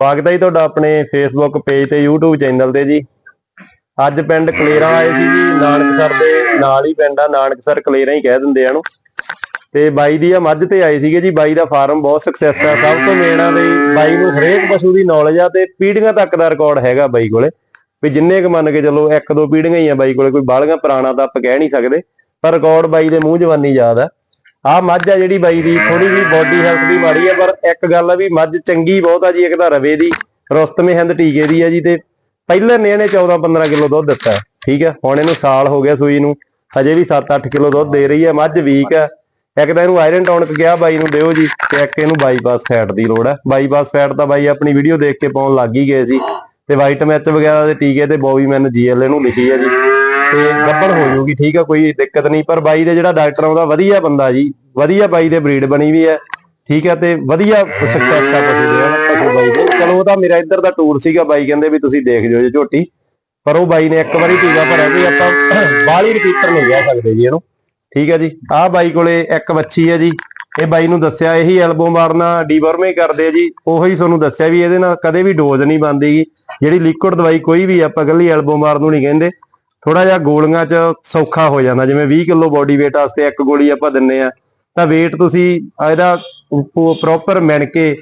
ਸਵਾਗਤ ਹੈ ਜੀ ਤੁਹਾਡਾ ਆਪਣੇ ਫੇਸਬੁੱਕ ਪੇਜ ਤੇ YouTube ਚੈਨਲ ਤੇ ਜੀ। ਅੱਜ ਪਿੰਡ ਕਲੇਰਾ ਆਏ ਸੀ ਜੀ, ਨਾਨਕਸਰ ਦੇ ਨਾਲ ਹੀ ਪਿੰਡ ਆ, ਨਾਨਕਸਰ ਕਲੇਰਾ ਹੀ ਕਹਿ ਦਿੰਦੇ ਆ ਨੂੰ ਤੇ ਬਾਈ ਦੀ ਆ ਮੱਝ ਤੇ ਆਏ ਸੀਗੇ ਜੀ, ਬਾਈ ਦਾ ਫਾਰਮ ਬਹੁਤ ਸਕਸੈਸ ਆ, ਸਭ ਤੋਂ ਮੇਨ ਆ ਬਈ ਬਾਈ ਨੂੰ ਹਰੇਕ ਪਸ਼ੂ ਦੀ ਨੌਲੇਜ ਆ ਤੇ ਪੀੜੀਆਂ ਤੱਕ ਦਾ ਰਿਕਾਰਡ ਹੈਗਾ ਬਾਈ ਕੋਲੇ। ਵੀ ਜਿੰਨੇ ਕ ਮੰਨ ਕੇ ਚਲੋ ਇੱਕ ਦੋ ਪੀੜੀਆਂ ਹੀ ਆ ਬਾਈ ਕੋਲੇ, ਕੋਈ ਬਾਹਲੀਆਂ ਪੁਰਾਣਾ ਤਾਂ ਆਪਾਂ ਕਹਿ ਨਹੀਂ ਸਕਦੇ, ਪਰ ਰਿਕਾਰਡ ਬਾਈ ਦੇ ਮੂੰਹ ਜਵਾਨੀ ਯਾਦ ਆ। ਆ ਮੱਝ ਆ ਜਿਹੜੀ ਬਾਈ ਦੀ ਥੋੜੀ ਜਿਹੀ ਬੋਡੀ ਹੈਲਥ ਦੀ ਮਾੜੀ ਆ, ਪਰ ਇੱਕ ਗੱਲ ਆ ਵੀ ਮੱਝ ਚੰਗੀ ਬਹੁਤ ਆ ਜੀ, ਇੱਕ ਤਾਂ ਰਵੇ ਦੀ ਰੁਸਤਮੇ ਹਿੰਦ ਟੀਕੇ ਦੀ ਆ ਜੀ ਤੇ ਪਹਿਲੇ ਨੇ ਇਹਨੇ 14 15 ਕਿਲੋ ਦੁੱਧ ਦਿੱਤਾ, ਠੀਕ ਹੈ ਹੁਣ ਇਹਨੂੰ ਸਾਲ ਹੋ ਗਿਆ ਸੂਈ ਨੂੰ, ਹਜੇ ਵੀ 7-8 ਕਿਲੋ ਦੁੱਧ ਦੇ ਰਹੀ ਹੈ ਮੱਝ ਵੀਕ ਆ। ਇੱਕ ਤਾਂ ਇਹਨੂੰ ਆਇਰਨ ਟੌਨਿਕ ਕਿਹਾ ਬਾਈ ਨੂੰ ਦਿਓ ਜੀ ਤੇ ਇੱਕ ਇਹਨੂੰ ਬਾਈਪਾਸ ਫੈਟ ਦੀ ਲੋੜ ਹੈ ਬਾਈਪਾਸ ਫੈਟ ਤਾਂ ਬਾਈ ਆਪਣੀ ਵੀਡੀਓ ਦੇਖ ਕੇ ਪਾਉਣ ਲੱਗ ਹੀ ਗਏ ਸੀ ਤੇ ਵਾਈਟ ਮੈਚ ਵਗੈਰਾ ਦੇ ਟੀਕੇ ਤੇ ਬੋਵੀ ਬੋਵੀਮੈਨ ਜੀਐਲ ਇਹਨੂੰ ਲਿਖੀ ਹੈ ਜੀ। ਤੇ ਗੱਬੜ ਹੋ ਜਾਊਗੀ ਠੀਕ ਆ, ਕੋਈ ਦਿੱਕਤ ਨਹੀਂ, ਪਰ ਬਾਈ ਦੇ ਜਿਹੜਾ ਡਾਕਟਰ ਆਉਂਦਾ ਵਧੀਆ ਬੰਦਾ ਜੀ, ਵਧੀਆ ਬਾਈ ਦੇ ਬਰੀਡ ਬਣੀ ਵੀ ਹੈ, ਠੀਕ ਹੈ ਤੇ ਵਧੀਆ ਸਕਸੈਸ ਆ ਪਸ਼ੂ ਦੇ ਪਸ਼ੂ ਬਾਈ ਦੇ। ਚਲੋ, ਉਹ ਤਾਂ ਮੇਰਾ ਇੱਧਰ ਦਾ ਟੂਰ ਸੀਗਾ, ਬਾਈ ਕਹਿੰਦੇ ਵੀ ਤੁਸੀਂ ਦੇਖ ਜਿਓ ਜੇ ਝੋਟੀ, ਪਰ ਉਹ ਬਾਈ ਨੇ ਇੱਕ ਵਾਰੀ ਟੀਕਾ ਭਰਿਆ ਵੀ ਆਪਾਂ ਬਾਹਲੀ ਰਿਪੀਟਰ ਨਹੀਂ ਕਹਿ ਸਕਦੇ ਜੀ ਇਹਨੂੰ, ਠੀਕ ਹੈ ਜੀ। ਆਹ ਬਾਈ ਕੋਲੇ ਇੱਕ ਬੱਚੀ ਹੈ ਜੀ, ਇਹ ਬਾਈ ਨੂੰ ਦੱਸਿਆ, ਇਹੀ ਐਲਬੋ ਮਾਰਨਾ ਡੀਵਰਮੇ ਕਰਦੇ ਆ ਜੀ, ਉਹੀ ਤੁਹਾਨੂੰ ਦੱਸਿਆ ਵੀ ਇਹਦੇ ਨਾਲ ਕਦੇ ਵੀ ਡੋਜ਼ ਨਹੀਂ ਬੰਦੀਗੀ ਜਿਹੜੀ ਲਿਕੁਇਡ ਦਵਾਈ ਕੋਈ ਵੀ ਆਪਾਂ ਇਕੱਲੀ ਐਲਬੋ ਮਾਰ ਨੂੰ ਨਹੀਂ ਕਹਿੰਦੇ। ਥੋੜਾ ਜਿਹਾ ਗੋਲੀਆਂ 'ਚ ਸੌਖਾ ਹੋ ਜਾਂਦਾ, ਜਿਵੇਂ 20 ਕਿਲੋ ਬੋਡੀ weight ਵਾਸਤੇ ਇੱਕ ਗੋਲੀ ਆਪਾਂ ਦਿੰਨੇ ਆ, ਤਾਂ weight ਤੁਸੀਂ ਇਹਦਾ ਪ੍ਰੋਪਰ ਮਿਣ ਕੇ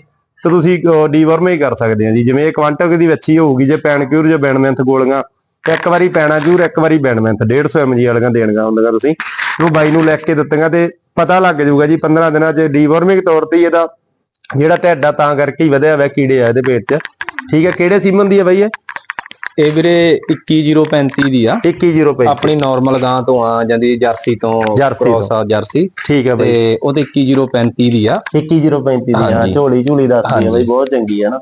ਤੇ ਤੁਸੀਂ ਡੀਵਰਮ ਹੀ ਕਰ ਸਕਦੇ ਆ ਜੀ, ਜਿਵੇਂ ਇਹ ਕੁਆਂਟਕ ਦੀ ਵੱਛੀ ਹੋਊਗੀ, ਜੇ ਪੈਨਕਿਊਰ ਜਾਂ ਬੈਨਮੈਂਥ ਗੋਲੀਆਂ ਇੱਕ ਵਾਰੀ ਪੈਣਾ ਜੂਰ ਇੱਕ ਵਾਰੀ ਬੈਨਮੈਂਥ 150 mg ਵਾਲੀਆਂ ਦੇਣਗਾ ਹੁੰਦੀਆਂ ਤੁਸੀਂ ਉਹ ਬਾਈ ਨੂੰ ਲੈ ਕੇ ਦਿੱਤੀਆਂ ਤੇ ਪਤਾ ਲੱਗ ਜਾਊਗਾ ਜੀ 15 ਦਿਨਾਂ 'ਚ ਡੀਵਰਮਿੰਗ ਤੌਰ ਤੇ ਇਹਦਾ ਜਿਹੜਾ ਢਿੱਡ ਤਾਂ ਕਰਕੇ ਹੀ ਵਧਿਆ ਹੋਇਆ ਕੀੜੇ ਆ ਇਹਦੇ ਪੇਟ 'ਚ। ਠੀਕ ਹੈ, ਕਿਹੜੇ ਸੀਮਨ ਦੀ ਹੈ ਬਾਈ ਇਹ? ਇਹ ਵੀਰੇ 21035 ਦੀ ਆ। 2105 ਆਪਣੀ ਨਾਰਮਲ ਗਾਂ ਤੋਂ ਆ ਜਾਂਦੀ ਜਰਸੀ ਤੋਂ ਜਰਸੀ ਕ੍ਰੋਸ ਆ ਜਰਸੀ। ਠੀਕ ਹੈ ਬਾਈ। ਤੇ ਉਹਦੇ 21035 ਦੀ ਆ। 21035 ਦੀ ਹਾਂਜੀ। ਝੋਲੀ ਝੂਲੀ ਦੱਸਦੀ ਹਾਂਜੀ। ਬਾਈ ਬਹੁਤ ਚੰਗੀ ਹੈ ਨਾ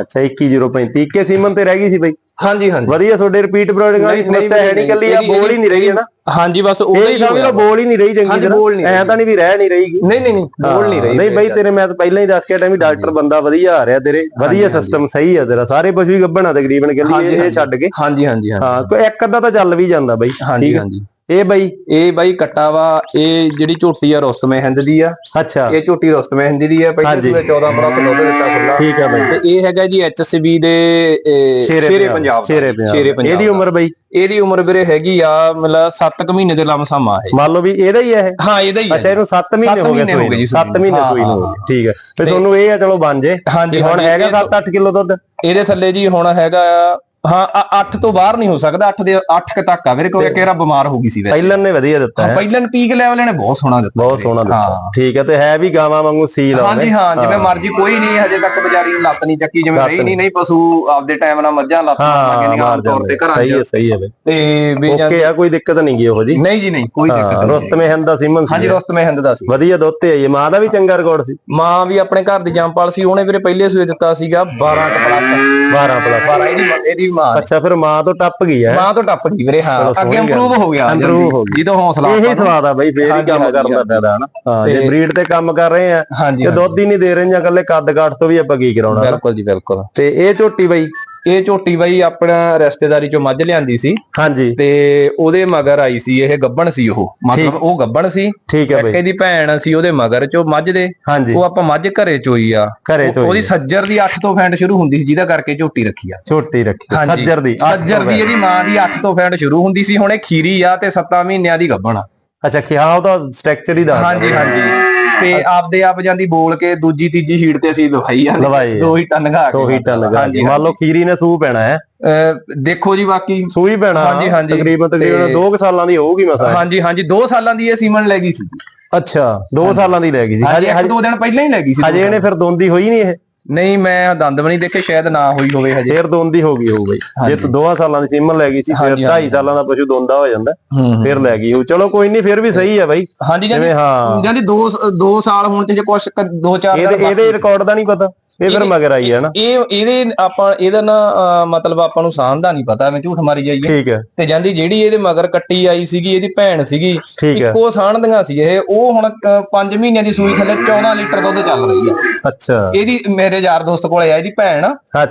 ਅੱਛਾ 21035 ਇੱਕੇ ਸੀਮਨ ਤੇ ਰਹਿ ਗਈ ਸੀ ਬਾਈ? ਹਾਂਜੀ ਹਾਂਜੀ। ਵਧੀਆ ਤੁਹਾਡੇ ਰਿਪੀਟ ਬਰੋਡਿੰਗ ਵਾਲੀ ਸਮੱਸਿਆ ਹੈ ਨਹੀਂ ਕੱਲੀ ਆ ਬੋਲ ਹੀ ਨਹੀਂ ਰਹੀ ਹੈ ਨਾ। ਹਾਂਜੀ ਬਸ ਉਹ ਇਹ ਸਮਝ ਲਓ ਬੋਲ ਹੀ ਨਹੀਂ ਰਹੀ ਚੰਗੀ ਤਰ੍ਹਾਂ। ਐ। ਤਾਂ ਨਹੀਂ ਵੀ ਰਹਿ ਨਹੀਂ ਰਹੀਗੀ ਨਹੀਂ ਨਹੀਂ ਨਹੀਂ ਬੋਲ ਨਹੀਂ ਰਹੀ ਨਹੀਂ ਬਾਈ ਤੇਰੇ ਮੈਂ ਤਾਂ ਪਹਿਲਾਂ ਹੀ ਦੱਸ ਕੇ ਹਟਿਆ ਵੀ ਡਾਕਟਰ ਬੰਦਾ ਵਧੀਆ ਆ ਰਿਹਾ ਤੇਰੇ। ਵਧੀਆ ਸਿਸਟਮ ਸਹੀ ਆ ਤੇਰਾ। ਸਾਰੇ ਪਸ਼ੂ ਹੀ ਗੱਭਣਾ ਤਕਰੀਬਨ ਕਹਿੰਦੀ ਇਹ। ਛੱਡ ਕੇ। ਹਾਂਜੀ ਹਾਂਜੀ ਹਾਂ ਕੋਈ ਇੱਕ ਅੱਧਾ ਤਾਂ ਚੱਲ ਵੀ ਜਾਂਦਾ ਬਾਈ। ਹਾਂਜੀ ਠੀਕ। ਹਾਂਜੀ। ਇਹ ਬਾਈ ਇਹ ਬਾਈ ਕੱਟਾ ਵਾ ਇਹ ਜਿਹੜੀ ਝੋਟੀ ਆ ਰੁਸਤਮੇ ਹਿੰਦ ਦੀ ਆ। ਅੱਛਾ। ਇਹ ਝੋਟੀ ਰੁਸਤਮੇ ਹਿੰਦ ਦੀ ਆ ਪਹਿਲੇ। ਸੂਏ 14 ਪਲੱਸ ਦੁੱਧ ਦਿੱਤਾ ਖੁੱਲਾ ਠੀਕ ਹੈ ਬਾਈ। ਤੇ ਇਹ ਹੈਗਾ ਜੀ ਐਚਸੀਬੀ ਦੇ ਸ਼ੇਰੇ ਪੰਜਾਬ। ਸ਼ੇਰੇ ਪੰਜਾਬ ਇਹਦੀ। ਉਮਰ ਬਾਈ? ਇਹਦੀ ਉਮਰ ਵੀਰੇ ਹੈਗੀ ਆ ਮਤਲਬ 7 ਮਹੀਨੇ ਦੇ ਲਮਸਮ ਆ ਇਹ। ਮੰਨ ਲਓ ਵੀ ਇਹਦਾ ਹੀ ਹੈ ਇਹ? ਹਾਂ ਇਹਦਾ ਹੀ ਅੱਛਾ ਹੈ ਇਹਨੂੰ 7 ਮਹੀਨੇ ਹੋ ਗਏ ਸੂਈ 7 ਸੂਈ ਨੂੰ। ਮਹੀਨੇ ਹਾਂ, ਸੂਈ ਨੂੰ ਠੀਕ ਹੈ ਤੇ ਤੁਹਾਨੂੰ ਇਹ ਆ ਚਲੋ ਬਣ ਜੇ। ਹੁਣ ਹੈਗਾ ਇਹ 7-8 ਕਿਲੋ ਦੁੱਧ? ਇਹਦੇ ਥੱਲੇ ਜੀ ਹੁਣ ਹੈਗਾ ਆ, ਹਾਂ 8 ਤੋਂ ਬਾਹਰ ਨਹੀਂ ਹੋ ਸਕਦਾ 8 ਦੇ 8 ਤੱਕ ਆ। ਵੀਰੇ ਕਿਉਂਕਿ ਕਿਹੜਾ ਬਿਮਾਰ ਹੋ ਗਈ ਸੀ ਵੈਸੇ। ਪਹਿਲਨ ਨੇ ਵਧੀਆ ਦਿੱਤਾ ਹਾਂ ਹੈ। ਪਹਿਲਾਂ ਪੀਕ ਲੈਵਲ ਇਹਨੇ ਬਹੁਤ ਸੋਹਣਾ ਦਿੱਤਾ ਬਹੁਤ। ਸੋਹਣਾ ਦਿੱਤਾ। ਹਾਂ। ਠੀਕ ਹੈ ਤੇ ਹੈ ਵੀ ਗਾਵਾਂ ਵਾਂਗੂ ਸੀਲ ਆਉਂਦੇ ਹਾਂਜੀ ਹਾਂ ਜਿਵੇਂ ਮਰਜ਼ੀ ਕੋਈ ਨਹੀਂ ਹਜੇ ਤੱਕ ਵਿਚਾਰੀ ਨੂੰ ਲੱਤ ਨਹੀਂ ਚੱਕੀ ਜਿਵੇਂ ਨਹੀਂ ਨਹੀਂ ਨਹੀਂ। ਪਸ਼ੂ ਆਪਦੇ ਟਾਈਮ ਨਾਲ ਮੱਝਾਂ ਲੱਤ ਹਾਂ ਮਾਰਾਂਗੇ ਨਹੀਂ ਮਾਰ ਆਮ ਤੌਰ ਤੇ ਘਰਾਂ ਸਹੀ ਹੈ ਸਹੀ ਹੈ ਤੇ ਵੀ ਓਕੇ ਆ ਕੋਈ ਦਿੱਕਤ ਨਹੀਂ ਗਈ ਉਹੋ ਜੀ। ਨਹੀਂ ਜੀ ਨਹੀਂ ਕੋਈ ਦਿੱਕਤ ਨਹੀਂ। ਰੁਸਤਮੇ ਹੰਦ ਦਾ ਸੀਮਨ ਸੀ। ਹਾਂਜੀ ਰੁਸਤਮੇ ਹਿੰਦ ਦਾ ਸੀ। ਵਧੀਆ ਦੁੱਧ ਤੇ ਆਈ ਮਾਂ ਦਾ ਵੀ ਚੰਗਾ ਰਿਕਾਰਡ ਸੀ। ਮਾਂ ਵੀ ਆਪਣੇ ਘਰ ਦੀ ਜੰਪਾਲ ਸੀ ਉਹਨੇ ਵੀਰੇ ਪਹਿਲੇ ਸੂਏ ਦਿੱਤਾ ਸੀਗਾ 12 ਪਲੱਸ 12 ਪਲੱਸ 12 ਇਹਦੀ ਇਹਦੀ ਮਾਂ। ਅੱਛਾ ਫਿਰ ਮਾਂ ਤੋਂ ਟੱਪ ਗਈ ਹੈ। ਮਾਂ ਤੋਂ ਟੱਪ ਗਈ ਵੀਰੇ ਹਾਂ। ਅੱਗੇ। ਇੰਪਰੂਵ ਹੋ ਗਿਆ। Improve ਹੋ ਜਦੋਂ ਹੌਸਲਾ ਇਹੀ ਸਵਾਦ ਆ ਬਈ ਫੇਰ ਹੀ ਕੰਮ ਕਰਨ ਦਾ। ਫਾਇਦਾ ਹਨਾ ਹਾਂ ਜੇ ਤੇ- ਬਰੀਡ ਤੇ ਕੰਮ ਕਰ ਰਹੇ ਆ ਤੇ ਦੁੱਧ ਹੀ ਨਹੀਂ ਦੇ ਰਹੇ ਜਾਂ ਇਕੱਲੇ ਕੱਦ ਕਾਠ ਤੋਂ ਵੀ ਆਪਾਂ ਕੀ ਕਰਾਉਣਾ? ਬਿਲਕੁਲ ਜੀ ਬਿਲਕੁਲ। ਤੇ ਇਹ ਝੋਟੀ ਬਈ ਇਹ ਝੋਟੀ ਬਾਈ ਆਪਣਾ ਰਿਸ਼ਤੇਦਾਰੀ ਚੋਂ ਮੱਝ ਲਿਆਂਦੀ ਸੀ। ਹਾਂਜੀ। ਤੇ ਉਹਦੇ ਮਗਰ ਆਈ ਸੀ ਇਹ ਗੱਬਣ ਸੀ ਉਹ। ਮਤਲਬ ਉਹ ਗੱਬਣ ਸੀ। ਠੀਕ ਹੈ ਬਈ। ਇਹਦੀ ਭੈਣ ਸੀ ਉਹਦੇ ਮਗਰ ਚੋਂ ਮੱਝ ਦੇ। ਹਾਂਜੀ। ਉਹ ਆਪਾਂ ਮੱਝ ਘਰੇ ਚੋਈ ਆ। ਘਰੇ ਚੋਈ ਉਹਦੀ। ਸੱਜਰ ਦੀ 8 ਤੋਂ ਫੈਂਟ ਸ਼ੁਰੂ ਹੁੰਦੀ ਸੀ ਜਿਹਦਾ ਕਰਕੇ ਝੋਟੀ ਰੱਖੀ ਆ। ਝੋਟੀ ਰੱਖੀ। ਸੱਜਰ ਦੀ ਸੱਜਰ ਦੀ ਇਹਦੀ ਮਾਂ ਦੀ 8 ਤੋਂ ਫੈਂਟ ਸ਼ੁਰੂ ਹੁੰਦੀ ਸੀ। ਹੁਣ ਇਹ ਖੀਰੀ ਆ ਤੇ 7 ਮਹੀਨਿਆਂ ਦੀ ਗੱਭਣ ਆ। ਅੱਛਾ ਖਿਆ ਉਹਦਾ ਸਟਰਕਚਰ ਹੀ ਦੱਸ ਹਾਂਜੀ ਹਾਂਜੀ। ਤੇ ਆਪਦੇ ਆਪ ਜਾਂਦੀ ਬੋਲ ਕੇ ਦੂਜੀ ਤੀਜੀ ਸ਼ੀਟ ਤੇ ਅਸੀਂ ਲਵਾਈ ਆ ਲਵਾਈ। ਦੋ ਹੀ ਟਨ ਘਾ ਕੇ ਤੋਂ ਹੀ ਟਨ ਲਗਾ ਹਾਂਜੀ ਮੰਨ ਲਓ ਖੀਰੀ ਨੇ ਸੂ ਪੈਣਾ ਹੈ। ਅਹ ਦੇਖੋ ਜੀ ਬਾਕੀ। ਸੂਈ ਪੈਣਾ। ਹਾਂਜੀ, ਹਾਂਜੀ। ਤਕਰੀਬਨ ਤਕਰੀਬਨ ਤੇ- 2 ਸਾਲਾਂ ਦੀ ਹੋਊਗੀ ਮਸਾ। ਹਾਂਜੀ ਹਾਂਜੀ। 2 ਸਾਲਾਂ ਦੀ ਇਹ ਸੀਮਨ ਲੈ ਗਈ ਸੀ। ਅੱਛਾ 2 ਸਾਲਾਂ ਦੀ ਲੈ ਗਈ ਜੀ ਹਾਂਜੀ ਹਜੇ ਇੱਕ ਦੋ ਦਿਨ ਪਹਿਲਾਂ ਹੀ ਲੈ ਗਈ ਸੀ। ਹਜੇ ਇਹਨੇ ਫਿਰ ਦੋਂਦੀ ਹੋਈ ਨਹੀਂ ਇਹ। ਨਹੀਂ ਮੈਂ ਦੰਦ ਵੀ ਨਹੀਂ ਦੇਖੇ ਸ਼ਾਇਦ ਨਾ ਹੋਈ ਹੋਵੇ ਹਜੇ। ਫੇਰ ਦੋਂਦੀ ਹੋ ਗਈ ਹੋਊ ਬਈ। ਜੇ ਤੂੰ 2 ਸਾਲਾਂ ਦੀ ਸੀਮਨ ਲੈ ਗਈ ਸੀ ਫਿਰ 2.5 ਸਾਲਾਂ ਦਾ ਪਸ਼ੂ ਦੋਂਦਾ ਹੋ ਜਾਂਦਾ ਫਿਰ ਲੈ ਗਈ ਹੋਊ। ਚਲੋ ਕੋਈ ਨਹੀਂ ਫਿਰ ਵੀ ਸਹੀ ਹੈ ਬਾਈ। ਹਾਂਜੀ ਜਾਂਦੀ ਹਾਂ। ਜਾਂਦੀ 2 2 ਸਾਲ ਹੋਣ ਤੇ ਜੇ ਕੁਛ 2 4 ਇਹਦੇ ਇਹਦੇ ਰਿਕਾਰਡ ਦਾ ਨਹੀਂ ਪਤਾ। ਇਹ ਫਿਰ ਇਹਦੇ- ਮਗਰ ਆਈ ਹੈ ਨਾ। ਇਹ ਇਹਦੇ ਆਪਾਂ ਇਹਦਾ ਨਾ ਮਤਲਬ ਆਪਾਂ ਨੂੰ ਸਾਂਝ ਦਾ ਨਹੀਂ ਪਤਾ ਐਵੇਂ ਝੂਠ ਮਾਰੀ ਜਾਈਏ। ਠੀਕ ਹੈ। ਤੇ ਜਾਂਦੀ ਜਿਹੜੀ ਇਹਦੇ ਮਗਰ ਕੱਟੀ ਆਈ ਸੀਗੀ ਇਹਦੀ ਭੈਣ ਸੀਗੀ ਹੈ। ਇੱਕੋ ਸਾਂਝਦੀਆਂ ਸੀ ਇਹ। ਉਹ ਹੁਣ 5 ਮਹੀਨਿਆਂ ਦੀ ਸੂਈ ਥੱਲੇ 14 ਲੀਟਰ ਦੁੱਧ ਚੱਲ ਰਹੀ ਆ ਅੱਛਾ। ਇਹਦੀ ਮੇਰੇ ਯਾਰ ਦੋਸਤ ਕੋਲੇ ਆ ਇਹਦੀ ਭੈਣ।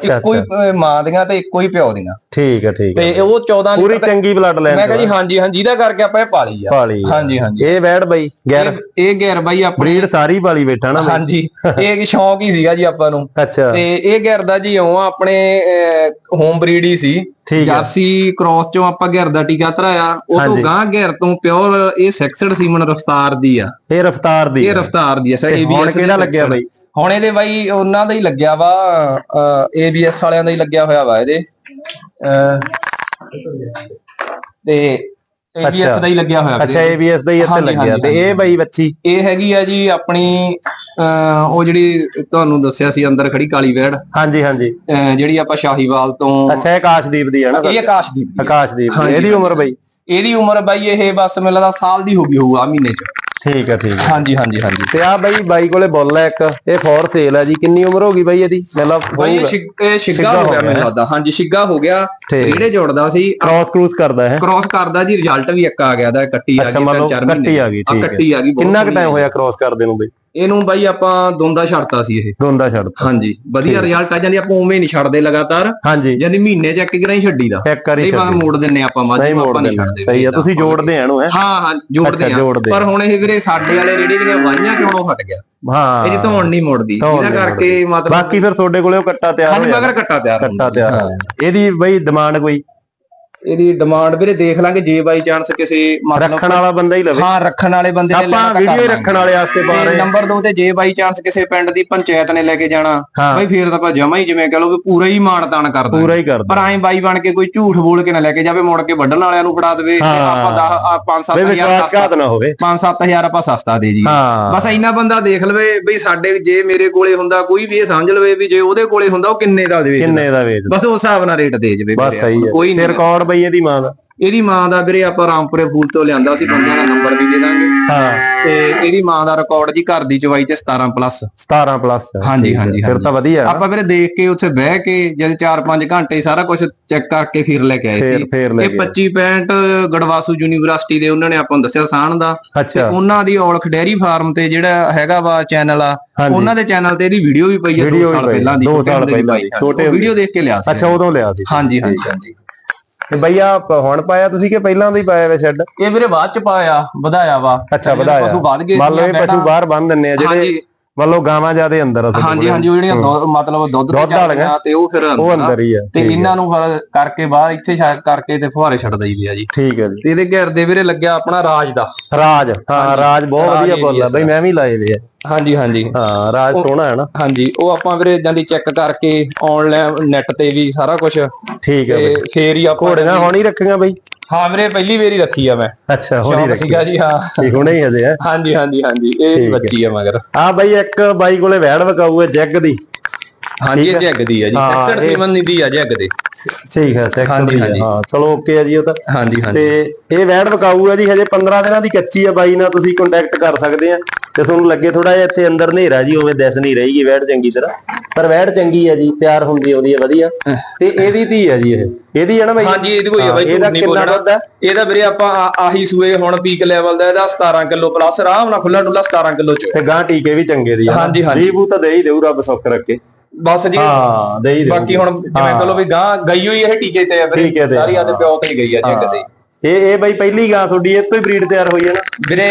ਇੱਕੋ ਹੀ ਮਾਂ ਦੀਆਂ ਤੇ ਇੱਕੋ ਹੀ ਪਿਓ ਦੀਆਂ। ਠੀਕ ਹੈ ਠੀਕ ਹੈ। ਤੇ ਉਹ 14 ਪੂਰੀ ਲੀਟਰ ਚੰਗੀ ਬਲੱਡ ਲਾਈਨ ਮੈਂ ਕਿਹਾ ਜੀ ਹਾਂਜੀ ਹਾਂਜੀ ਜਿਹਦਾ ਕਰਕੇ ਆਪਾਂ ਇਹ ਪਾਲੀ ਆ। ਪਾਲੀ। ਹਾਂਜੀ ਹਾਂਜੀ। ਇਹ ਵੈੜ ਬਈ ਗੈਰ। ਇਹ ਗੈਰ ਬਾਈ ਆਪਣੀ ਬਰੀਡ ਸਾਰੀ ਪਾਲੀ ਬੈਠਾ ਨਾ। ਹਾਂਜੀ। ਇਹ ਇੱਕ ਸ਼ੌਂਕ ਹੀ ਸੀਗਾ ਜੀ ਆਪਾਂ ਨੂੰ। ਤੋਂ। ਅੱਛਾ। ਤੇ ਇਹ ਗਿਰਦਾ ਜੀ ਆ ਆਪਣੇ ਹੋਮ ਬਰੀਡ ਹੀ ਸੀ। ਜਰਸੀ ਕ੍ਰਾਸ ਚੋਂ ਆਪਾਂ ਗਿਰ ਦਾ ਟੀਕਾ ਧਰਾਇਆ। ਉਹ ਤੋਂ। ਗਾਂ ਗਿਰ ਤੋਂ ਪਿਓਰ ਇਹ ਸੈਕਸਡ ਸੀਮਨ ਰਫਤਾਰ ਦੀ ਆ। ਇਹ ਰਫਤਾਰ ਦੀ ਇਹ। ਰਫਤਾਰ ਦੀ ਆ। ਸਰ ਤੇ ਹੁਣ ਕਿਹੜਾ ਲੱਗਿਆ। ਬਾਈ? ਹੁਣ ਇਹਦੇ ਬਾਈ ਉਹਨਾਂ ਦਾ ਹੀ ਲੱਗਿਆ ਵਾ ABS ਵਾਲਿਆਂ ਦਾ ਹੀ ਲੱਗਿਆ ਹੋਇਆ ਵਾ ਇਹਦੇ। ਤੇ ABS ਦਾ ਹੀ ਲੱਗਿਆ ਹੋਇਆ ਅੱਛਾ। ABS ਦਾ ਹੀ ਇੱਥੇ ਲੱਗਿਆ। ਤੇ ਇਹ ਬਾਈ ਬੱਚੀ? ਇਹ ਹੈਗੀ ਆ ਜੀ ਆਪਣੀ ਉਹ ਜਿਹੜੀ ਤੁਹਾਨੂੰ ਦੱਸਿਆ ਸੀ ਅੰਦਰ ਖੜੀ ਕਾਲੀ ਵੈੜ। ਹਾਂਜੀ ਹਾਂਜੀ। ਜਿਹੜੀ ਆਪਾਂ ਸ਼ਾਹੀਵਾਲ ਤੋਂ ਅੱਛਾ ਇਹ ਆਕਾਸ਼ਦੀਪ ਦੀ ਹੈ ਨਾ ਇਹ ਆਕਾਸ਼ਦੀਪ। ਆਕਾਸ਼ਦੀਪ ਇਹਦੀ ਉਮਰ ਬਾਈ? ਇਹਦੀ ਉਮਰ ਬਾਈ ਇਹ ਬਸ ਮੈਨੂੰ ਲੱਗਦਾ ਸਾਲ ਦੀ ਹੋ ਗਈ ਹੋਊ ਆ ਮਹੀਨੇ ਚ। ਠੀਕ ਹੈ ਠੀਕ ਹੈ ਹਾਂਜੀ ਹਾਂਜੀ ਹਾਂਜੀ। ਤੇ ਆ ਬਾਈ ਬਾਈ ਕੋਲੇ ਬੁੱਲ ਹੈ ਇੱਕ। ਇਹ ਫੋਰ ਸੇਲ ਹੈ ਜੀ। ਕਿੰਨੀ ਉਮਰ ਹੋ ਗਈ ਬਾਈ ਇਹਦੀ? ਮਤਲਬ ਬਾਈ ਇਹ ਸ਼ਿਗ- ਹੋ ਗਿਆ। ਮੈਨੂੰ ਲੱਗਦਾ। ਹਾਂਜੀ ਸ਼ਿੱਗਾ ਹੋ ਗਿਆ। ਜਿਹੜੇ ਜੋੜਦਾ ਸੀ। ਕ੍ਰਾਸ ਕਰੂਸ ਕਰਦਾ ਹੈ। ਕ੍ਰਾਸ ਕਰਦਾ ਜੀ। ਰਿਜ਼ਲਟ ਵੀ ਇੱਕ ਆ ਗਿਆ ਦਾ। ਕੱਟੀ ਆ ਗਈ ਮੰਨ ਤਿੰਨ ਚਾਰ ਕੱਟੀ ਮਹੀਨੇ ਆ ਗਈ ਠੀਕ ਹੈ। ਕੱਟੀ ਆ ਗਈ ਬਹੁਤ ਕਿੰਨਾ ਕੁ ਟਾਈਮ। ਹੋਇਆ ਕ੍ਰਾਸ ਕਰਦੇ ਨੂੰ ਬਾਈ? ਇਹਨੂੰ ਬਾਈ ਆਪਾਂ ਦੋਂਦਾ ਛੱਡਤਾ ਸੀ ਇਹ। ਦੋਂਦਾ ਛੱਡਤਾ ਹਾਂਜੀ ਵਧੀਆ ਰਿਜ਼ਲਟ ਆ ਜਾਂਦੀ ਆਪਾਂ ਉਵੇਂ ਨਹੀਂ ਛੱਡਦੇ ਲਗਾਤਾਰ। ਹਾਂਜੀ। ਯਾਨੀ ਮਹੀਨੇ ਚ ਇੱਕ ਗਿਰਾਂ ਹੀ ਛੱਡੀਦਾ ਇੱਕ ਵਾਰੀ ਛੱਡੀ। ਮੋੜ ਦਿੰਨੇ ਆਪਾਂ ਮੱਝ ਨੂੰ ਆਪਾਂ ਨਹੀਂ ਛੱਡਦੇ ਸਹੀ ਆ ਤੁਸੀਂ ਜੋੜਦੇ ਆ ਇਹਨੂੰ ਹੈ? ਹਾਂ ਹਾਂ ਜੋੜਦੇ ਆ। ਪਰ ਹੁਣ ਇਹ ਵੀਰੇ ਸਾਡੇ ਵਾਲੇ ਰੇੜੀ ਦੀਆਂ ਵਾਹੀਆਂ ਕਿਉਂ ਹਟ ਗਿਆ? ਹਾਂ। ਇਹ ਧੌਣ ਨਹੀਂ ਮੁੜਦੀ। ਇਹਦਾ ਕਰਕੇ ਮਤਲਬ ਬਾਕੀ ਫਿਰ ਤੁਹਾਡੇ ਕੋਲੇ ਉਹ ਕੱਟਾ ਤਿਆਰ ਹਾਂਜੀ ਹੋਇਆ। ਮਗਰ ਕੱਟਾ ਤਿਆਰ। ਕੱਟਾ ਤਿਆਰ। ਇਹਦੀ ਬਈ ਡਿਮਾਂਡ ਕੋਈ? ਇਹਦੀ ਡਿਮਾਂਡ ਵੀਰੇ ਦੇਖ ਲਾਂਗੇ ਜੇ ਬਾਈ ਚਾਂਸ ਕਿਸੇ ਮਤਲਬ ਰੱਖਣ ਵਾਲਾ ਬੰਦਾ ਹੀ ਲਵੇ। ਹਾਂ ਰੱਖਣ ਵਾਲੇ ਬੰਦੇ ਨੇ ਆਪਾਂ ਵੀਡੀਓ ਰੱਖਣ ਵਾਲੇ ਵਾਸਤੇ ਪਾ ਰਹੇ। ਨੰਬਰ 2 ਤੇ ਜੇ ਬਾਈ ਚਾਂਸ ਕਿਸੇ ਪਿੰਡ ਦੀ ਪੰਚਾਇਤ ਨੇ ਲੈ ਕੇ ਜਾਣਾ ਬਾਈ ਫੇਰ ਤਾਂ ਆਪਾਂ ਜਮਾ ਹੀ ਜਿਵੇਂ ਕਹ ਲਓ ਵੀ ਪੂਰਾ ਹੀ ਮਾਨਤਾਨ ਕਰ ਦਾਂਗੇ। ਪੂਰਾ ਹੀ ਕਰਦਾ ਪਰ ਐਂ ਬਾਈ ਬਣ ਕੇ ਕੋਈ ਝੂਠ ਬੋਲ ਕੇ ਨਾ ਲੈ ਕੇ ਜਾਵੇ ਮੁੜ ਕੇ ਵੱਢਣ ਵਾਲਿਆਂ ਨੂੰ ਫੜਾ ਦੇਵੇ। ਆਪਾਂ 10 5 ਬਈ 7000 ਵਿਸ਼ਵਾਸਘਾਤ ਨਾ ਹੋਵੇ। 5-7000 ਆਪਾਂ ਸਸਤਾ ਦੇ ਜੀ। ਬਸ ਇੰਨਾ ਬੰਦਾ ਦੇਖ ਲਵੇ ਬਈ ਸਾਡੇ ਜੇ ਮੇਰੇ ਕੋਲੇ ਹੁੰਦਾ ਕੋਈ ਵੀ ਇਹ ਸਮਝ ਲਵੇ ਵੀ ਜੇ ਉਹਦੇ ਕੋਲੇ ਹੁੰਦਾ ਉਹ ਕਿੰਨੇ ਦਾ ਦੇਵੇ ਕਿੰਨੇ ਦਾ ਵੇਚ ਬਸ ਉਸ ਹਿਸਾਬ ਨਾਲ ਰੇਟ ਦੇ ਜਵੇ ਬਸ ਸਹੀ ਹੈ। ਕੋਈ ਰਿਕਾਰਡ ਬਈ ਇਹਦੀ ਮਾਂ ਦਾ? ਇਹਦੀ ਮਾਂ ਦਾ ਵੀਰੇ ਆਪਾਂ ਰਾਮਪੁਰੇ ਫੂਲ ਤੋਂ ਲਿਆਂਦਾ ਸੀ ਬੰਦਿਆਂ ਦਾ ਨੰਬਰ ਵੀ ਦੇ ਦਾਂਗੇ। ਹਾਂ। ਤੇ ਇਹਦੀ ਮਾਂ ਦਾ ਰਿਕਾਰਡ ਜੀ ਘਰ ਦੀ ਚਵਾਈ ਤੇ 17 ਪਲੱਸ 17 ਪਲੱਸ ਹਾਂਜੀ, ਹਾਂਜੀ, ਫਿਰ। ਤਾਂ ਵਧੀਆ। ਆਪਾਂ ਵੀਰੇ ਦੇਖ ਕੇ ਉੱਥੇ ਬਹਿ ਕੇ ਜਦ 4-5 ਘੰਟੇ ਸਾਰਾ ਕੁਝ ਚੈੱਕ ਕਰਕੇ ਫਿਰ ਲੈ ਕੇ ਆਏ ਸੀ। ਇਹ ਗਿਆ 25 ਪੈਂਟ ਗੜਵਾਸੂ ਯੂਨੀਵਰਸਿਟੀ ਦੇ ਉਹਨਾਂ ਨੇ ਆਪਾਂ ਨੂੰ ਦੱਸਿਆ ਸਾਣ ਦਾ। ਤੇ ਉਹਨਾਂ ਦੀ ਔਲਖ ਡੈਰੀ ਫਾਰਮ ਤੇ ਜਿਹੜਾ ਹੈਗਾ ਵਾ ਚੈਨਲ ਆ। ਉਹਨਾਂ ਦੇ ਚੈਨਲ ਤੇ ਇਹਦੀ ਵੀਡੀਓ ਵੀ ਪਈ ਹੈ 2 Video ਵੀ ਸਾਲ ਪਹਿਲਾਂ ਦੀ ਦੋ ਛੋਟੇ ਸਾਲ ਹੁੰਦੇ ਦੀ ਪਹਿਲਾਂ ਦੀ, ਛੋਟੇ ਵੀਡੀਓ ਦੇਖ ਕੇ ਲਿਆ ਸੀ। ਅੱਛਾ ਉਦੋਂ ਲਿਆ ਸੀ। ਹਾਂਜੀ ਹਾਂਜੀ ਹਾਂਜੀ। ਤੇ ਬਈਆ ਹੁਣ ਪਾਇਆ ਤੁਸੀਂ ਕਿ ਪਹਿਲਾਂ ਦਾ ਹੀ ਪਾਇਆ ਵੇ ਸ਼ੈੱਡ ਇਹ ਵੀਰੇ ਬਾਅਦ ਚ ਪਾਇਆ ਵਧਾਇਆ ਵਾ। ਅੱਛਾ ਵਧਾਇਆ। ਪਸ਼ੂ ਵੱਧ ਗਏ ਮੰਨ ਲਓ ਇਹ ਸੀਗੀਆਂ ਪਸ਼ੂ ਬਾਹਰ ਬੰਨ ਦਿੰਨੇ ਆ ਜਿਹੜੇ ਮੰਨ ਲਓ ਗਾਵਾਂ ਜਿਆਦੇ ਅੰਦਰ ਆ ਹਾਂਜੀ। ਹਾਂਜੀ ਉਹ ਜਿਹੜੀਆਂ ਮਤਲਬ ਦੁੱਧ ਦੁੱਧ ਵਾਲੀਆਂ। ਤੇ ਉਹ ਫਿਰ ਉਹ। ਅੰਦਰ ਹੀ ਆ। ਤੇ। ਇਹਨਾਂ ਨੂੰ ਫਿਰ ਕਰਕੇ ਬਾਹਰ ਇੱਥੇ ਸ਼ਾਇਦ ਕਰਕੇ ਤੇ ਫੁਹਾਰੇ ਛੱਡ ਦਈਦੇ ਆ ਜੀ। ਠੀਕ ਹੈ ਜੀ। ਤੇ ਇਹਦੇ ਘਰ ਦੇ ਵੀਰੇ ਲੱਗਿਆ ਆਪਣਾ ਰਾਜ ਦਾ। ਰਾਜ ਹਾਂ। ਰਾਜ ਬਹੁਤ ਵਧੀਆ ਬੋਲਦਾ। ਬਈ ਮੈਂ ਵੀ ਲਾਏ ਵੇ ਆ। ਹਾਂਜੀ ਹਾਂਜੀ। ਹਾਂ ਰਾਜ ਸੋਹਣਾ ਹੈ ਨਾ। ਹਾਂਜੀ ਉਹ ਆਪਾਂ ਵੀਰੇ ਜਾਂਦੀ ਚੈੱਕ ਕਰਕੇ ਆਨਲਾਈਨ ਨੈਟ ਤੇ ਵੀ ਸਾਰਾ ਕੁਝ ਠੀਕ ਹੈ ਫੇਰ ਹੀ ਆਪਾਂ ਘੋੜੀਆਂ ਹੁਣ ਰੱਖੀਆਂ ਬਈ। ਹਾਂ ਵੀਰੇ ਪਹਿਲੀ ਵਾਰੀ ਰੱਖੀ ਆ ਮੈਂ। ਅੱਛਾ ਹੁਣ ਰੱਖੀ ਸੀਗਾ ਜੀ ਹਾਂ। ਠੀਕ ਹੁਣੇ ਹੀ ਹਜੇ ਹੈ। ਹਾਂਜੀ ਹਾਂਜੀ ਹਾਂਜੀ ਇਹ। ਬੱਚੀ ਆ ਮਗਰ। ਆ ਬਈ ਇੱਕ ਬਾਈ ਕੋਲੇ ਵੈੜ ਵਕਾਊ ਹੈ ਜੈਗ ਦੀ। ਹਾਂਜੀ ਇਹ ਹੈ। ਜੱਗ ਦੀ ਆ ਜੀ। ਹਾਂ, ਇਹ- ਸੀਮਨ ਦੀ ਆ ਜੱਗ ਦੇ। ਠੀਕ ਹੈ ਸੈਕਟਰ ਹਾਂਜੀ, ਦੀ ਹੈ ਹਾਂਜੀ। ਹਾਂ ਚਲੋ ਓਕੇ ਆ ਜੀ ਉਹ ਤਾਂ। ਹਾਂਜੀ ਹਾਂਜੀ। ਤੇ ਇਹ ਵੈੜ ਵਕਾਊ ਹੈ ਜੀ ਹਜੇ 15 ਦਿਨਾਂ ਦੀ ਕੱਚੀ ਹੈ ਬਾਈ ਨਾਲ ਤੁਸੀਂ ਕੰਟੈਕਟ ਕਰ ਸਕਦੇ ਆ। ਤੇ ਤੁਹਾਨੂੰ ਲੱਗੇ ਥੋੜਾ ਜਿਹਾ ਇੱਥੇ ਅੰਦਰ ਹਨੇਰਾ ਜੀ ਉਵੇਂ ਦਿਸ ਨਹੀਂ ਰਹੀਗੀ ਵੈੜ ਚੰਗੀ ਤਰ੍ਹਾਂ। ਪਰ ਵੈੜ ਚੰਗੀ ਹੈ ਜੀ ਤਿਆਰ ਹੁੰਦੀ ਆਉਂਦੀ ਹੈ ਵਧੀਆ। ਤੇ ਇਹਦੀ ਧੀ ਹੈ ਜੀ ਇਹ। ਇਹਦੀ ਹੈ ਨਾ ਬਾਈ? ਹਾਂਜੀ ਇਹਦੀ ਕੋਈ ਆ ਬਾਈ ਇਹਦਾ ਨਹੀਂ ਕਿੰਨਾ ਬੋਲਣਾ। ਦੁੱਧ ਹੈ ਇਹਦਾ ਵੀਰੇ ਆਪਾਂ ਆ- ਆਹੀ ਸੂਏ ਹੁਣ ਪੀਕ ਲੈਵਲ ਦਾ ਇਹਦਾ 17 ਕਿਲੋ ਪਲੱਸ ਆਰਾਮ ਨਾਲ ਖੁੱਲਾ ਡੁੱਲਾ 17 ਕਿਲੋ ਚ। ਤੇ ਗਾਂ ਟੀਕੇ ਵੀ ਚੰਗੇ ਦੀ ਹਾਂਜੀ, ਹਾਂਜੀ। ਜੀਬੂ ਤਾਂ ਦੇ ਹੀ ਦੇਊ ਰੱਬ ਸੁੱਖ ਰੱਖੇ। ਬਸ ਜੀ ਹਾਂ ਦੇ ਹੀ ਦੇਊ ਬਾਕੀ ਹੁਣ ਜਿਵੇਂ ਹਾਂ। ਕਹ ਲੋ ਵੀ ਗਾਂ ਗਈ ਹੋਈ ਇਹ ਟੀਕੇ ਤੇ ਆ ਵੀਰੇ ਸਾਰੀ ਆਦੇ ਹਾਂ। ਪਿਓ ਤੇ ਹੀ ਗਈ ਆ ਜੱਗ ਤੇ ਇਹ ਇਹ ਬਾਈ ਪਹਿਲੀ ਗਾਂ ਤੁਹਾਡੀ ਇਹ ਤੋਂ ਹੀ ਬਰੀਡ ਤਿਆਰ ਹੋਈ ਹੈ ਨਾ। ਵੀਰੇ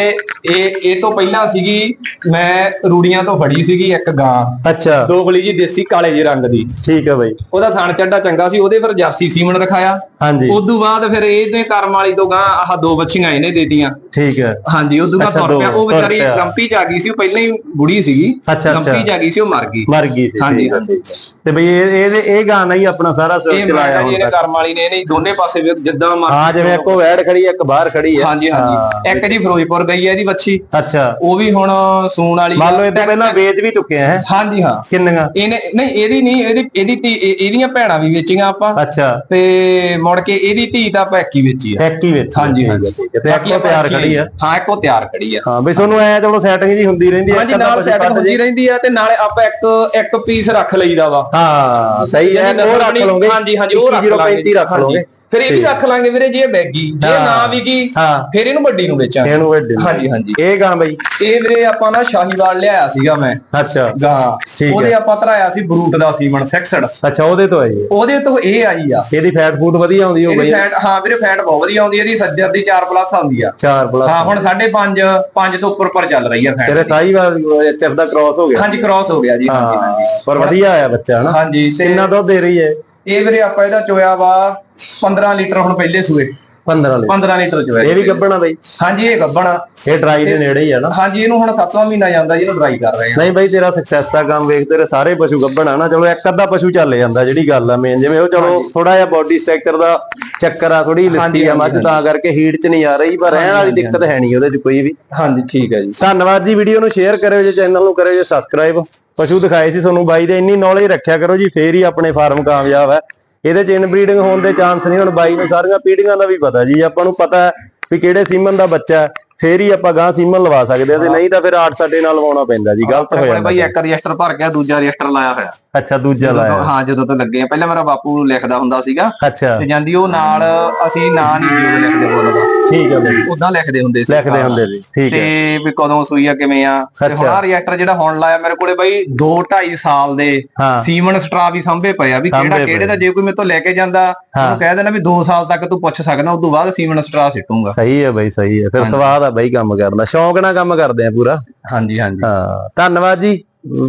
ਇਹ ਇਹ ਤੋਂ ਪਹਿਲਾਂ ਸੀਗੀ ਮੈਂ ਰੂੜੀਆਂ ਤੋਂ ਫੜੀ ਸੀਗੀ ਇੱਕ ਗਾਂ। ਅੱਛਾ। ਦੋਗਲੀ ਜੀ ਦੇਸੀ ਕਾਲੇ ਜਿਹੇ ਰੰਗ ਦੀ। ਠੀਕ ਹੈ ਬਾਈ। ਉਹਦਾ ਥਣ ਚੱਡਾ ਚੰਗਾ ਸੀ ਉਹਦੇ ਫਿਰ ਜਰਸੀ ਸੀਮਨ ਰਖਾਇਆ ਹਾਂਜੀ। ਉਦੋਂ ਬਾਅਦ ਫਿਰ ਇਹਦੇ ਕਰਮ ਵਾਲੀ ਤੋਂ ਗਾਂ ਆਹ ਦੋ ਬੱਚੀਆਂ ਇਹਨੇ ਦੇਤੀਆਂ। ਠੀਕ ਹੈ। ਹਾਂਜੀ ਉਦੋਂ ਬਾਅਦ ਅੱਛਾ, ਤੁਰ ਪਿਆ। ਉਹ ਵਿਚਾਰੀ। ਗੰਪੀ ਚ ਆ ਗਈ ਸੀ ਉਹ ਪਹਿਲਾਂ ਹੀ ਬੁੜੀ ਸੀਗੀ। ਅੱਛਾ ਗੰਪੀ ਚ ਆ ਗਈ ਸੀ ਉਹ ਮਰ ਗਈ। ਮਰ ਗਈ ਸੀ ਹਾਂਜੀ, ਹਾਂਜੀ। ਤੇ ਬਈ ਇਹ ਇਹ ਇਹ ਗਾਂ ਨਹੀਂ ਆਪਣਾ ਸਾਰਾ ਇਹ ਸਿਰ ਚਲਾਇਆ ਜੀ ਇਹਨੇ ਤੱਕ ਕਰਮ ਵਾਲੀ ਨੇ ਇਹਨੇ ਦੋਨੇ ਪਾਸੇ ਜਿੱਦਾਂ ਮਰ ਹਾਂ ਜਿਵੇਂ ਇੱਕੋ ਵੈੜ ਖੜੀ ਹੈ ਇੱਕ ਬਾਹਰ ਖੜੀ ਹੈ। ਹਾਂਜੀ ਹਾਂਜੀ। ਇੱਕ ਜੀ ਫਿਰੋਜ਼ਪੁਰ ਗਈ ਹੈ ਇਹਦੀ ਬੱਚੀ। ਅੱਛਾ। ਉਹ ਵੀ ਹੁਣ ਸੂਣ ਵਾਲੀ ਮੰਨ ਲਓ ਆ। ਇਹ ਤੋਂ ਪਹਿਲਾਂ ਵੇਚ ਵੀ ਚੁੱਕੇ ਹੈ? ਹਾਂਜੀ ਹਾਂ। ਕਿੰਨੀਆਂ? ਇਹਨੇ ਨਹੀਂ ਇਹਦੀ ਨਹੀਂ ਇਹਦੀ ਇਹਦੀ ਇਹਦੀਆਂ ਭੈਣਾਂ ਵੀ ਵੇਚੀਆਂ ਆਪਾਂ। ਅੱਛਾ। ਤੇ ਮੁੜ ਕੇ ਇਹਦੀ ਧੀ ਤਾਂ ਆਪਾਂ ਇੱਕ ਵੇਚੀ ਆ। ਇੱਕ ਵਿੱਚ ਹਾਂਜੀ, ਹਾਂਜੀ। ਤੇ ਇੱਕੋ ਤਿਆਰ ਖੜੀ ਹੈ ਹਾਂ ਇੱਕੋ ਤਿਆਰ ਖੜੀ ਆ। ਹਾਂ ਬਈ ਤੁਹਾਨੂੰ ਐ ਚਲੋ ਸੈਟਿੰਗ ਜੀ ਹੁੰਦੀ ਰਹਿੰਦੀ ਹੈ ਹਾਂਜੀ ਨਾਲ ਸੈਟਿੰਗ ਹੁੰਦੀ। ਰਹਿੰਦੀ ਆ ਤੇ ਨਾਲੇ ਆਪਾਂ ਇੱਕ ਇੱਕ ਪੀਸ ਰੱਖ ਲਈਦਾ ਵਾ। ਹਾਂ ਸਹੀ ਹੈ ਉਹ ਰੱਖ ਲਓਗੇ। ਹਾਂਜੀ ਹਾਂਜੀ ਉਹ ਰੱਖ ਲਾਂਗੇ 35 ਰੱਖ ਹਾਂਜੀ। ਲਓਗੇ। ਫਿਰ ਇਹ ਵੀ ਰੱਖ ਲਾਂਗੇ ਵੀਰੇ ਜੇ ਇਹ ਬੈਗੀ ਜੇ ਹਾਂ। ਨਾ ਵਿਕੀ ਹਾਂ। ਫਿਰ ਇਹਨੂੰ ਵੱਡੀ ਨੂੰ ਵੇਚਾਂਗੇ। ਇਹਨੂੰ ਵੱਡੇ ਨੂੰ। ਹਾਂਜੀ ਹਾਂਜੀ। ਇਹ ਗਾਂ ਬਈ। ਇਹ ਵੀਰੇ ਆਪਾਂ ਨਾ ਸ਼ਾਹੀਵਾਲ ਲਿਆਇਆ ਸੀਗਾ ਮੈਂ। ਅੱਛਾ। ਗਾਂ। ਠੀਕ ਉਹਦੇ ਆਪਾਂ ਧਰਾਇਆ ਸੀ ਬਰੂਟ ਦਾ ਸੀਮਨ 66 ਅੱਛਾ ਉਹਦੇ ਤੋਂ ਆਈ ਹੈ ਉਹਦੇ ਤੋਂ ਇਹ ਆਈ ਆ। ਇਹਦੀ ਫੈਟ ਫੂਡ ਵਧੀਆ ਆਉਂਦੀ ਹੋ ਇਹਦੀ ਫੈਟ ਹਾਂ ਵੀਰੇ ਫੈਟ ਬਹੁਤ ਵਧੀਆ ਆਉਂਦੀ ਹੈ ਇਹਦੀ ਸੱਜਰ ਦੀ 4 ਪਲੱਸ ਆਉਂਦੀ ਆ। 4 ਪਲੱਸ ਹਾਂ ਹੁਣ 5.5 5 ਤੋਂ ਉੱਪਰ ਉੱਪਰ ਚੱਲ ਰਹੀ ਆ ਤੇਰੇ ਫੈਟ ਸਾਈ ਵਾਲ ਐਚਐਫ ਦਾ ਕ੍ਰਾਸ ਹੋ ਗਿਆ। ਹਾਂਜੀ ਕ੍ਰਾਸ ਹੋ ਗਿਆ ਜੀ ਹਾਂਜੀ ਹਾਂ ਪਰ ਵਧੀਆ ਆਇਆ ਬੱਚਾ ਹਨਾ? ਹਾਂਜੀ ਤੇ ਕਿੰਨਾ ਦੁੱਧ ਦੇ ਰਹੀ ਹੈ ਇਹ ਵੀਰੇ ਆਪਾਂ ਇਹਦਾ ਚੋਇਆ ਵਾ 15 ਲੀਟਰ ਹੁਣ ਪਹਿਲੇ ਸੂਏ। 15 ਲਈ 15 ਲੀਟਰ ਚੋਇਆ ਇਹ ਵੀ ਗੱਬਣਾ ਬਈ। ਹਾਂਜੀ ਇਹ ਗੱਬਣਾ। ਇਹ ਡਰਾਈ ਦੇ ਨੇੜੇ ਹੀ ਆ ਨਾ। ਹਾਂਜੀ ਇਹਨੂੰ ਹੁਣ 7ਵਾਂ ਮਹੀਨਾ ਜਾਂਦਾ ਜੀ ਇਹਨੂੰ ਡਰਾਈ ਕਰ ਰਹੇ ਆ। ਨਹੀਂ ਬਈ ਤੇਰਾ ਸਕਸੈਸ ਦਾ ਕੰਮ ਵੇਖ ਤੇਰੇ ਸਾਰੇ ਪਸ਼ੂ ਗੱਬਣ ਆ ਨਾ। ਚਲੋ ਇੱਕ ਅੱਧਾ ਪਸ਼ੂ ਚੱਲ ਜਾਂਦਾ ਜਿਹੜੀ ਗੱਲ ਆ ਮੇਨ ਜਿਵੇਂ ਉਹ ਚਲੋ ਥੋੜਾ ਜਿਹਾ ਬਾਡੀ ਸਟਰਕਚਰ ਦਾ ਚੱਕਰ ਆ ਥੋੜੀ ਲਿੱਤੀ ਆ। ਮੱਝ ਤਾਂ ਕਰਕੇ ਹੀਟ 'ਚ ਨਹੀਂ ਆ ਰਹੀ ਪਰ ਰਹਿਣ ਵਾਲੀ ਦਿੱਕਤ ਹੈ ਨਹੀਂ ਉਹਦੇ 'ਚ ਕੋਈ ਵੀ। ਹਾਂਜੀ ਠੀਕ ਹੈ ਜੀ। ਧੰਨਵਾਦ ਜੀ ਵੀਡੀਓ ਨੂੰ ਸ਼ੇਅਰ ਕਰਿਓ ਜੀ ਚੈਨਲ ਨੂੰ ਕਰਿਓ ਜੀ ਸਬਸਕ੍ਰਾਈਬ ਪਸ਼ੂ ਦਿਖਾਏ ਸੀ ਤੁਹਾਨੂੰ ਬਾਈ ਦੇ ਇੰਨੀ ਨੌਲੇਜ ਰੱਖਿਆ ਕਰੋ ਜੀ ਫੇਰ ਹੀ ਆਪਣੇ ਫਾਰਮ ਕਾਮਯਾਬ ਹੈ। ਇਹਦੇ ਚ ਇਨਬਰੀਡਿੰਗ ਹੋਣ ਦੇ ਚਾਂਸ ਨਹੀਂ, ਹੁਣ ਬਾਈ ਨੂੰ ਸਾਰੀਆਂ ਪੀੜੀਆਂ ਦਾ ਵੀ ਪਤਾ ਜੀ, ਆਪਾਂ ਨੂੰ ਪਤਾ ਹੈ ਵੀ ਕਿਹੜੇ ਸੀਮਨ ਦਾ ਬੱਚਾ ਫੇਰ ਹੀ ਆਪਾਂ ਗਾਂ ਸੀਮਨ ਲਵਾ ਸਕਦੇ ਆ ਤੇ ਨਹੀਂ ਤਾਂ ਫਿਰ ਆੜ ਸਾਡੇ ਨਾਲ ਲਵਾਉਣਾ ਪੈਂਦਾ ਜੀ ਗਲਤ ਹੋ ਜਾਂਦਾ। ਭਾਈ ਇੱਕ ਰਜਿਸਟਰ ਭਰ ਗਿਆ ਦੂਜਾ ਰਜਿਸਟਰ ਲਾਇਆ ਹੋਇਆ। ਅੱਛਾ ਦੂਜਾ ਲਾਇਆ। ਹਾਂ ਜਦੋਂ ਤੋਂ ਲੱਗੇ ਆ। ਪਹਿਲਾਂ ਮੇਰਾ ਬਾਪੂ ਲਿਖਦਾ ਹੁੰਦਾ ਸੀਗਾ ਅੱਛਾ। ਤੇ ਜਾਂਦੀ ਉਹ ਨਾਲ ਅਸੀਂ ਨਾਂ ਨਹੀਂ ਸੀ ਉਹ ਲਿਖਦੇ ਬੋਲਦਾ ਠੀਕ ਹੈ ਬਈ। ਉਦਾਂ ਲਿਖਦੇ ਹੁੰਦੇ ਸੀ। ਲਿਖਦੇ ਹੁੰਦੇ ਜੀ ਠੀਕ ਹੈ ਤੇ ਵੀ ਕਦੋਂ ਸੂਈ ਆ ਕਿਵੇਂ ਆ। ਤੇ ਹੁਣ। ਆ ਰਿਐਕਟਰ ਜਿਹੜਾ ਹੁਣ ਲਾਇਆ ਮੇਰੇ ਕੋਲੇ ਬਾਈ 2 2.5 ਸਾਲ ਦੇ ਸੀਮਨ ਸਟਰਾ ਵੀ ਸਾਂਭੇ ਪਏ ਆ ਵੀ ਕਿਹੜਾ। ਕਿਹੜੇ ਦਾ ਜੇ ਕੋਈ ਮੇਰੇ ਤੋਂ ਲੈ ਕੇ ਜਾਂਦਾ ਉਹਨੂੰ ਕਹਿ ਦੇਣਾ ਵੀ 2 ਸਾਲ ਤੱਕ ਤੂੰ ਪੁੱਛ ਸਕਦਾ ਉਸ ਤੋਂ ਬਾਅਦ ਸੀਮਨ ਸਟਰਾ ਸਿੱਟੂਗਾ। ਸਹੀ ਹੈ ਬਈ ਸਹੀ ਹੈ ਫਿਰ ਸਵਾਦ ਆ ਬਈ ਕੰਮ ਕਰਨ। ਦਾ ਸ਼ੌਂਕ ਨਾਲ ਕੰਮ ਕਰਦੇ ਆ ਪੂਰਾ। ਹਾਂਜੀ ਹਾਂਜੀ। ਹਾਂ। ਧੰਨਵਾਦ ਜੀ।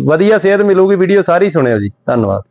ਵਧੀਆ ਸੇਧ ਮਿਲੂਗੀ ਵੀਡੀਓ ਸਾਰੀ ਸੁਣਿਓ ਜੀ। ਧੰਨਵਾਦ।